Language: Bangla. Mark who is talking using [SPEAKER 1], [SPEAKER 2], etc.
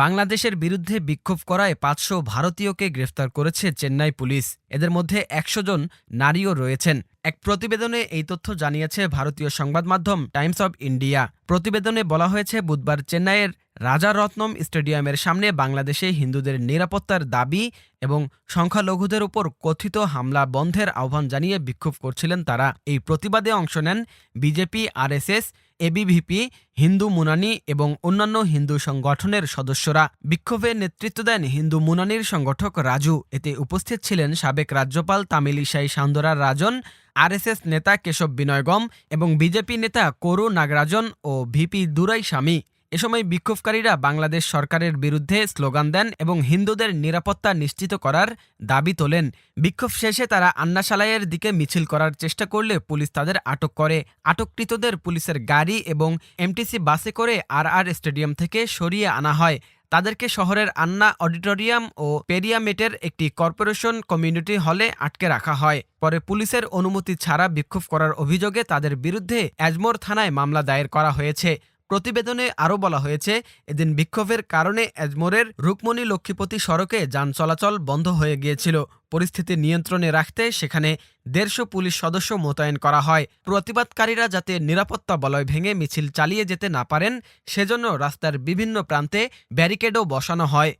[SPEAKER 1] বাংলাদেশের বিরুদ্ধে বিক্ষোভ করায় পাঁচশো ভারতীয়কে গ্রেফতার করেছে চেন্নাই পুলিশ। এদের মধ্যে একশো জন নারীও রয়েছেন। এক প্রতিবেদনে এই তথ্য জানিয়েছে ভারতীয় সংবাদ মাধ্যম টাইমস অব ইন্ডিয়া। প্রতিবেদনে বলা হয়েছে, বুধবার চেন্নাইয়ের রাজারত্নম স্টেডিয়ামের সামনে বাংলাদেশে হিন্দুদের নিরাপত্তার দাবি এবং সংখ্যালঘুদের উপর কথিত হামলা বন্ধের আহ্বান জানিয়ে বিক্ষোভ করছিলেন তারা। এই প্রতিবাদে অংশ নেন BJP, RSS ABVP Hindu Munnani এবং অন্যান্য হিন্দু সংগঠনের সদস্যরা। বিক্ষোভে নেতৃত্ব দেন হিন্দু মুনানির সংগঠক রাজু। এতে উপস্থিত ছিলেন সাবেক রাজ্যপাল তামিলিসাই সান্দরা রাজন, আরএসএস নেতা কেশব বিনয়গম এবং বিজেপি নেতা করু নাগরাজন ও ভিপি দুরাই স্বামী এ সময় বিক্ষোভকারীরা বাংলাদেশ সরকারের বিরুদ্ধে স্লোগান দেন এবং হিন্দুদের নিরাপত্তা নিশ্চিত করার দাবি তোলেন। বিক্ষোভ শেষে তারা আন্নাশালায়ের দিকে মিছিল করার চেষ্টা করলে পুলিশ তাদের আটক করে। আটককৃতদের পুলিশের গাড়ি এবং এমটিসি বাসে করে আর আর স্টেডিয়াম থেকে সরিয়ে আনা হয়। তাদেরকে শহরের আন্না অডিটোরিয়াম ও পেরিয়ামেটের একটি কর্পোরেশন কমিউনিটি হলে আটকে রাখা হয়। পরে পুলিশের অনুমতি ছাড়া বিক্ষোভ করার অভিযোগে তাদের বিরুদ্ধে অ্যাজমোর থানায় মামলা দায়ের করা হয়েছে। প্রতিবেদনে আরও বলা হয়েছে, এদিন বিক্ষোভের কারণে অ্যাজমোরের রুকমণি লক্ষ্মীপতি সড়কে যান চলাচল বন্ধ হয়ে গিয়েছিল। পরিস্থিতি নিয়ন্ত্রণে রাখতে সেখানে দেড়শো পুলিশ সদস্য মোতায়েন করা হয়। প্রতিবাদকারীরা যাতে নিরাপত্তা বলয় ভেঙে মিছিল চালিয়ে যেতে না পারেন, সেজন্য রাস্তার বিভিন্ন প্রান্তে ব্যারিকেডও বসানো হয়।